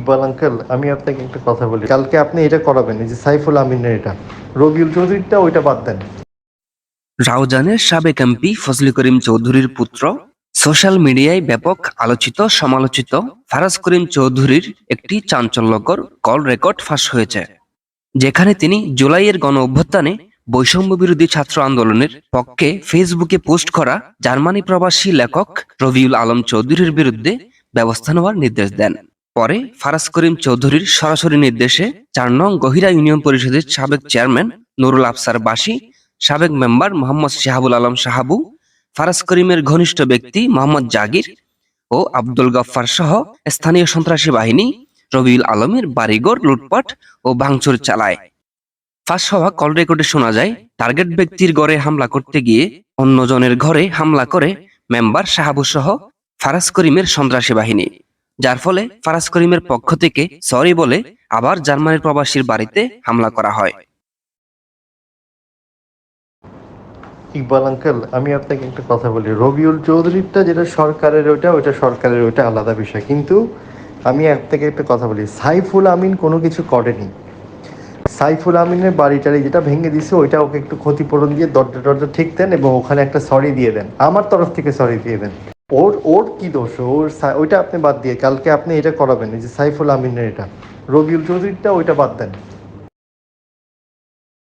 Iqbal uncle আমি আপনাকে একটা কথা বলি। কালকে আপনি এটা করাবেন যে সাইফুল আমিনের এটা। রবিউল চৌধুরীটা ওইটা বাদ দেন। রাউজানের সাবেক এমপি ফজলি করিম চৌধুরীর পুত্র, সোশ্যাল মিডিয়ায় ব্যাপক আলোচিত, সমালোচিত ফারাজ করিম চৌধুরীর একটি চাঞ্চল্যকর কল রেকর্ড ফাঁস হয়েছে, যেখানে তিনি জুলাইয়ের গণ অভ্যুত্থানে বৈষম্য বিরোধী ছাত্র আন্দোলনের পক্ষে ফেসবুকে পোস্ট করা জার্মানি প্রবাসী লেখক রবিউল আলম চৌধুরীর বিরুদ্ধে ব্যবস্থা নেওয়ার নির্দেশ দেন। পরে ফারাজ করিম চৌধুরীর সরাসরি নির্দেশে চার নং গহিরা ইউনিয়ন পরিষদের সাবেক চেয়ারম্যান নুরুল আফসার বাসী, সাবেক মেম্বার মোহাম্মদ শাহাবুল আলম শাহাবু ফারাজ করিমের ঘনিষ্ঠ ব্যক্তি মোহাম্মদ জাগির ও আব্দুল গফফার সহ স্থানীয় সন্ত্রাসী বাহিনী, রবিউল আলমের বাড়িঘর, লুটপাট ও ভাঙচুর চালায়। ফাঁস হওয়া কল রেকর্ডে শোনা যায়, টার্গেট ব্যক্তির ঘরে হামলা করতে গিয়ে অন্যজনের ঘরে হামলা করে মেম্বার শাহাবু সহ ফারাজ করিমের সন্ত্রাসী বাহিনী। যার ফলে ফারাজ করিমের পক্ষ থেকে সরি বলে আবার জার্মানির প্রবাসীর বাড়িতে হামলা করা হয়। ইকবাল আঙ্কেল, আমি আপনাকে একটা কথা বলি। রবিউল চৌধুরীরটা যেটা সরকারের ওইটা ওইটা সরকারের ওইটা আলাদা বিষয়। কিন্তু আমি আপনাকে একটা কথা বলি, সাইফুল আমিন কোনো কিছু করেনি। সাইফুল আমিনের বাড়িটারি যেটা ভেঙে দিছে, ওইটা ওকে একটু ক্ষতিপূরণ দিয়ে দরজা টরজা ঠিক দেন এবং ওখানে একটা সরি দিয়ে দেন। আমার তরফ থেকে সরি দিয়ে দেন। ওর ওর কি দোষ? ওর ওইটা আপনি বাদ দিয়ে, কালকে আপনি এটা করাবেন, এই যে সাইফুল আমিনের এটা। রবিউল চৌধুরীটা ওইটা বাদ দেন।